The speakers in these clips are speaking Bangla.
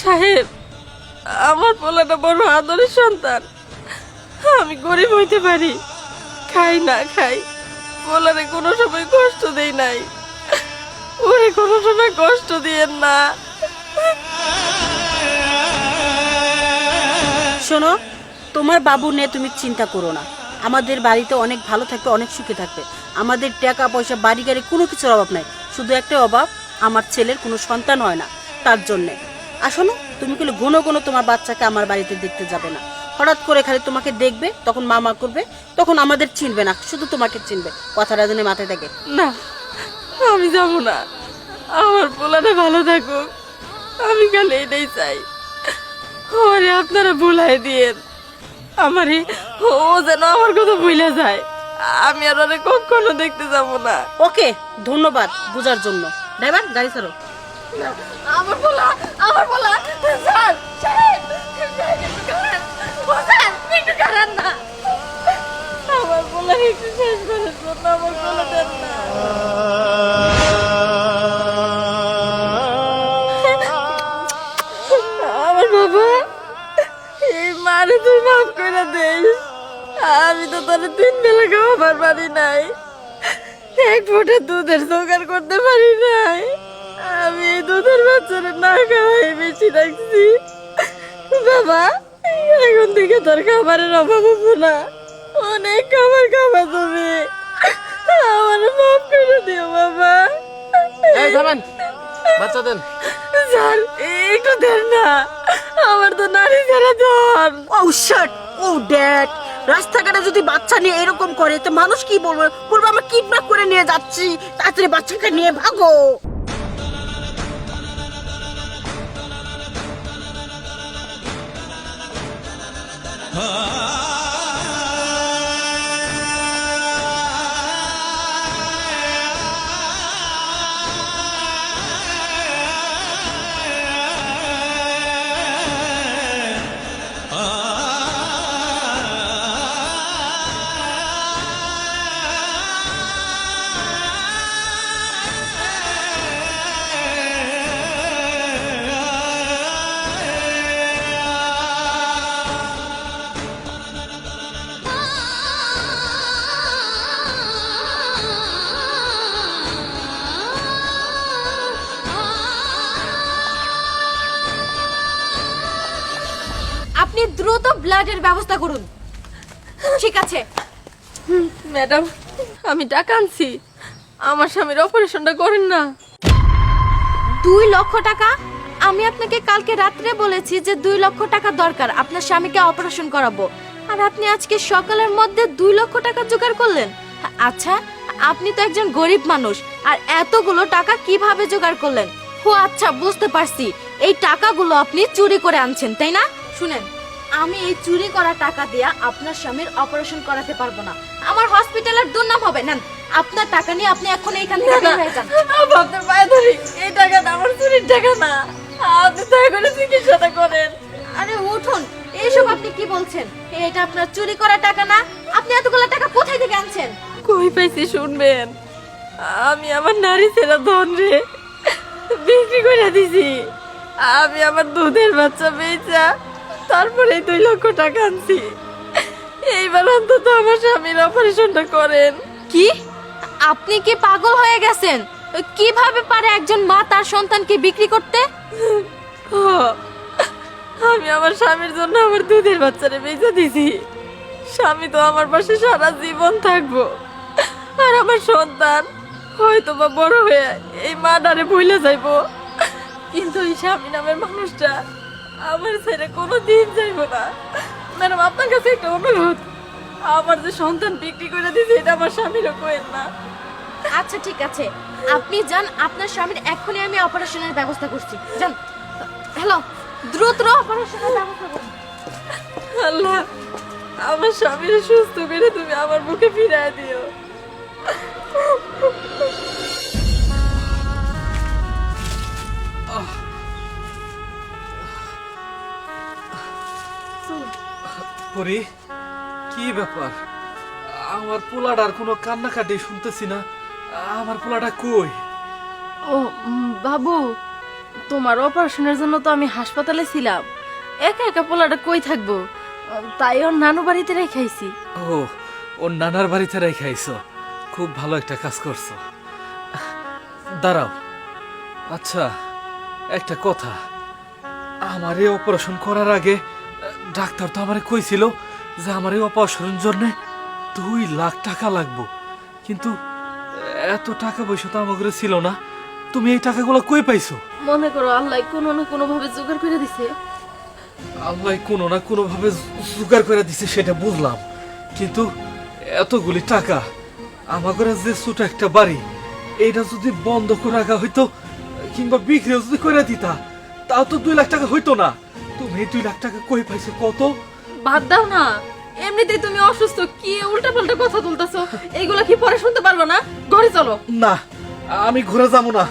সাহেব, আমার পোলাটা বড় আদরের সন্তান। আমি গরিব হইতে পারি। খাই না খাই পোলারে কোনো সময় কষ্ট দেই নাই। ওরে কোনো সময় কষ্ট দিয়েন না। শোনো, তোমার বাবু নিয়ে তুমি চিন্তা করো না। আমাদের বাড়িতে অনেক ভালো থাকবে, অনেক সুখে থাকবে। আমাদের টাকা, পয়সা, বাড়ি গাড়ি কোনো কিছুর অভাব নাই। শুধু একটা অভাব, আমার ছেলের কোনো সন্তান হয় না তার জন্যে। শোনো, তুমি কিন্তু ঘন ঘন তোমার বাচ্চাকে আমার বাড়িতে দেখতে যাবে না। হঠাৎ করে খালি তোমাকে দেখবে, তখন মামা করবে, তখন আমাদের চিনবে না, শুধু তোমাকে চিনবে। কথাটা যেন মাথায় থাকে। না, আমি যাব না। আমার পোলাটা ভালো থাকুক। আমি খালি এটাই চাই। ওরে আপনারা ভুলাই দিয়ে আমারে ও যেন আমার কথা ভুলে যায়। আমি আর ওরে কখনো দেখতে যাব না। ওকে ধন্যবাদ বুঝার জন্য। ড্রাইভার গাড়ি ছাড়ো। আমার বলা আমার বলা স্যার আমার বলা একটু শেষ করে আমার বলা দেন না। আমি তো তোর তিন বেলা খাওয়াবার পারি নাই। এক ফোঁটা দুধের জোগাড় করতে পারি নাই। আমি এই দুধের বাচ্চারা না খাওয়াই বেশি রাখছি বাবা এখন থেকে তোর খাবারের অভাব হব না। অনেক খাবার খাবা তুমি। আমার মাফ করে দিও বাবা। এই থামেন বাচ্চা দেন। স্যার একটু দেন না। আমার তো নারী ছাড়া ধন। ও শার্ট ও ড্যাড রাস্তাঘাটে যদি বাচ্চা নিয়ে এরকম করে, তো মানুষ কি বলবে? বলব, আমরা কিডন্যাপ করে নিয়ে যাচ্ছি। তাড়াতাড়ি বাচ্চাকে নিয়ে ভাগো। আপনি দ্রুত ব্লাডের ব্যবস্থা করুন। ঠিক আছে। ম্যাডাম আমি টাকা আনছি। আমার স্বামীর অপারেশনটা করেন না। দুই লক্ষ টাকা? আমি আপনাকে কালকে রাত্রে বলেছি যে দুই লক্ষ টাকা দরকার। আপনার স্বামীকে অপারেশন করাবো। আর আপনি আজকে সকালের মধ্যে দুই লক্ষ টাকা জোগাড় করলেন। আচ্ছা আপনি তো একজন গরিব মানুষ। আর এতগুলো টাকা কীভাবে জোগাড় করলেন? ও আচ্ছা বুঝতে পারছি। এই টাকাগুলো আপনি চুরি করে আনছেন তাই না? শুনেন। আমি এই চুরি করা টাকা দিয়ে আপনার স্বামীর অপারেশন করাতে পারব না। আমার হসপিটালের দুর্নাম হবে। না আপনার টাকা নিয়ে আপনি এখন এইখান থেকে বের হয়ে যান। আপনার পায়ে ধরি। এই টাকাটা আমার চুরির টাকা না। আপনি দয়া করে চিকিৎসাটা করেন। আরে উঠুন। এইসব আপনি কি বলছেন? এটা আপনার চুরি করা টাকা না। আপনি এতগুলো টাকা কোথায় থেকে আনছেন? কই পাইছি শুনবেন? আমি আমার নারী ছেলে ধন রে। বিক্রি করে দিছি। আমি আমার দুধের বাচ্চা বেচা তারপরে দুই লক্ষ টাকা আনছি। এইবার অন্তত আমার স্বামীর অপারেশনটা করেন। কি? আপনি কি পাগল হয়ে গেছেন? কীভাবে পারে একজন মা তার সন্তানকে বিক্রি করতে? আমি আমার স্বামীর জন্য আমার দুধের বাচ্চারে বেঁচে দিছি। স্বামী তো আমার পাশে সারা জীবন থাকব। আর আমার সন্তান হয়তো বা বড় হয়ে এই মা ডারে ভুলে যাইবো। কিন্তু এই স্বামী নামের মানুষটা আমার ছেড়ে কোনো দিন যাইবো না। ম্যাডাম আপনার কাছে একটা অনুরোধ। আমার যে সন্তান বিক্রি করে দিয়েছে এটা আমার স্বামীরও কোয়েন না। আচ্ছা ঠিক আছে। আপনি যান আপনার স্বামীর এক্ষুনি আমি অপারেশনের ব্যবস্থা করছি। যান। হ্যালো দ্রুত অপারেশনের ব্যবস্থা করুন। আল্লাহ আমার স্বামীর সুস্থ করে তুমি আমার মুখে ফিরায় দিও। পরি কি ব্যাপার? আমার পোলাটার কোনো কান্নাকাটি শুনতেছি না। আমার পোলাটা কই? ও বাবু তোমার অপারেশনের জন্য তো আমি হাসপাতালে ছিলাম। একা একা পোলাটা কই থাকব? তাই ওর নানু বাড়িতে রেখাইছি ও ওর নানার বাড়িতে রেখাইছো খুব ভালো একটা কাজ করছ। দাঁড়াও। আচ্ছা একটা কথা। আমার এই অপারেশন করার আগে ডাক্তার তো আমারে কইছিল যে আমার এই অপারেশনের জন্য দুই লাখ টাকা লাগবো। কিন্তু এত টাকা পয়সা তো আমার ঘরে ছিল না। তুমি এই টাকাগুলো কই পাইছো? মনে করো আল্লাহ কোনো না কোনো ভাবে জোগাড় করে দিছে। আল্লাহ কোনো না কোনো ভাবে জোগাড় করে দিছে সেটা বুঝলাম। কিন্তু এতগুলি টাকা আমার ঘরে যে ছোট একটা বাড়ি এইটা যদি বন্ধ করে রাখা হইতো কিংবা বিক্রি যদি করে দিতা তাও তো দুই লাখ টাকা হইতো না। তুমি এই দুই লাখ টাকা কই পাইছো? কত বাদ দাও না। এমনিতেই তুমি অসুস্থ কি উল্টা পাল্টা কথা তুলতেছো? এইগুলো কি পরে শুনতে পারব না? ঘরে চলো। না আমি ঘুরে যাব না।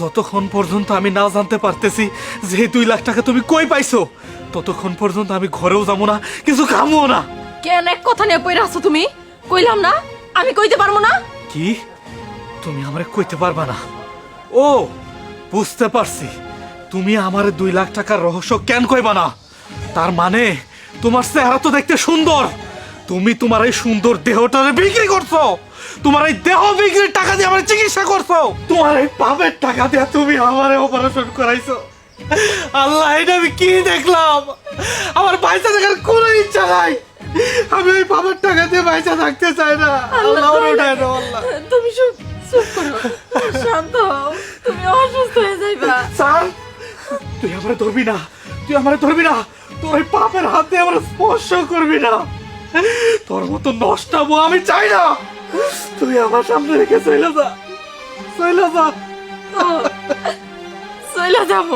যতক্ষণ পর্যন্ত আমি না জানতে পারতেছি যে দুই লাখ টাকা তুমি কই পাইছো ততক্ষণ পর্যন্ত আমি ঘরেও যাব না কিছু খামো না। কেন এক কথা নিয়ে পড়ে আছো তুমি? কইলাম না? আমি কইতে পারব না? কি? তুমি আমারে কইতে পারবা না। ও বুঝতে পারছি। তুমি আমার দুই লাখ টাকার রহস্য কেন কইবা না? তার মানে তোমার চেহারা তো দেখতে সুন্দর। তুমি তোমার এই সুন্দর দেহটারে বিক্রি করছ। তোমার এই দেহ বিক্রির টাকা দিয়ে আমার চিকিৎসা করছ। তোমার এই পাপের টাকা দিয়ে তুমি আমারে অপারেশন করাইছো। আল্লাহ এটা আমি কি দেখলাম? আমার পয়সা দেখার কোনো ইচ্ছা নাই। আমি ওই পাপের টাকা দিয়ে পয়সা থাকতে চাই না। আল্লাহ তুমি চুপ করো। শান্ত হও। তুই আমারে ধরবি না তুই আমারে ধরবি না তোর ওই পাপের হাত দিয়ে আমার স্পর্শ করবি না। তোর মতো নষ্টাবো আমি চাই না। তুই আমার সামনে রেখে চলে যা চলে যা। চলে যাব।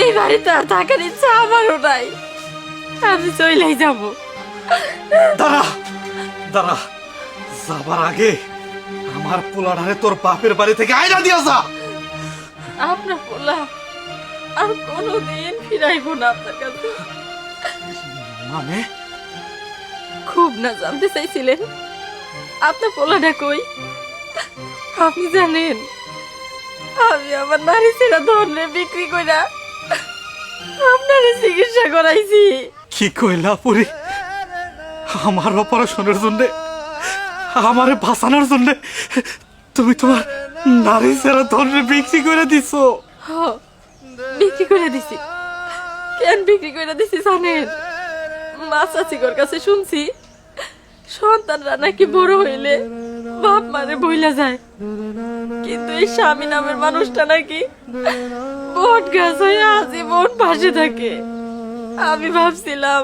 এই বাড়িতে আর থাকার ইচ্ছা আমারও নাই। আমি চলেই যাব। দাঁড়া দাঁড়া যাবার আগে আমার পোলাডারে তোর বাপের বাড়ি থেকে আয়না দিয়া যা। আপনার বললাম আর কোনোদিন ফিরাইবো না আপনার কাছে। মানে? খুব না জানতে চাইছিলেন? আপনার পোলাটা কই? আপনি জানেন আমি আমার নারী ছেড়া ধরলে বিক্রি কইরা আপনার চিকিৎসা করাইছি। কি কইলা পুরি? আমার অপারেশনের জন্য আমারে বাঁচানোর জন্য তুমি তোমার নারী সেরা ধরে বিক্রি করে দিছো। হ, বিক্রি করে দিছি। কেন বিক্রি করে দিছি জানেন? মা চাচিকর কাছে শুনছি, সন্তানরা নাকি বড় হইলে বাপ মারে বইলা যায়। কিন্তু এই স্বামী নামের মানুষটা নাকি বট গাছ হয়ে আজীবন পাশে থাকে। আমি ভাবছিলাম,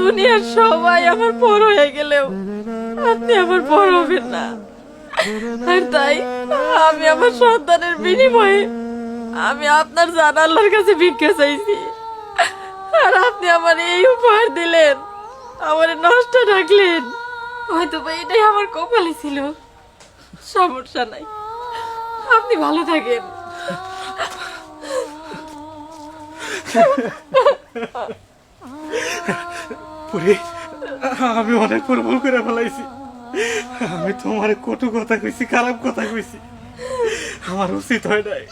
দুনিয়ার সবাই আমার পর হয়ে গেলেও আপনি আমার পর হবেন না। আর তাই আমি আমার সন্তানের বিনিময়ে আমি আপনার জান আল্লাহর কাছে ভিক্ষা চাইছি। আর আপনি আমার এই উপহার দিলেন। আমার নষ্ট রাখলেন। হয়তো বা এটাই আমার কপালে ছিল। সমস্যা নাই। আপনি ভালো থাকেন। আমি অনেক ভুল করে ফেলাইছি। আমি তোমার কটু কথা কইছি, খারাপ কথা কইছি। আমার উচিত হয় নাই।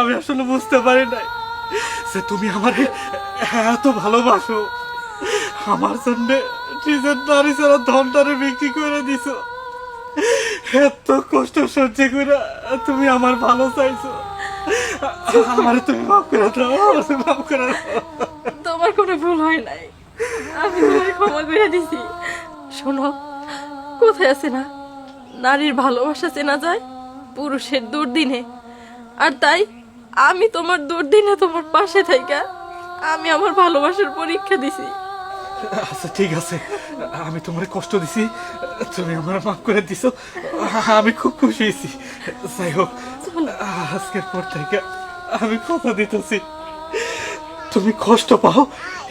আমি আসলে বুঝতে পারি নাই যে তুমি আমার এত ভালোবাসো। আমার জন্য নিজের নারী ছাড়া ধনটারে বিক্রি করে দিছো। এত কষ্ট সহ্য করে তুমি আমার ভালো চাইছো। আমার তুমি মাফ করে দাও, আমার মাফ করে তোমার কোনো ভুল হয় নাই। আমি তোমার ক্ষমা করে দিছি। শোনো, কোথায় আছে না? নারীর ভালোবাসা চেনা যায়? পুরুষের দুর্দিনে। আর তাই আমি তোমার দুর্দিনে তোমার পাশে থাইকা আমি আমার ভালোবাসার পরীক্ষা দিছি। আচ্ছা ঠিক আছে। আমি তোমার কষ্ট দিছি। তুমি আমার মাফ করে দিছো। আমি খুব খুশি হয়েছি। যাই হোক আজকের পর থেকে আমি কথা দিতেছি। তুমি কষ্ট পাও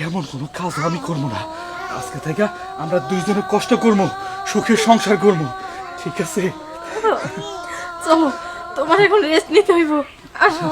এমন কোনো কাজ আমি করব না। আজকে থেকে আমরা দুইজনে কষ্ট করব সুখের সংসার করব। ঠিক আছে? চলো তোমার এখন রেস্ট নিতে হইব। আসো।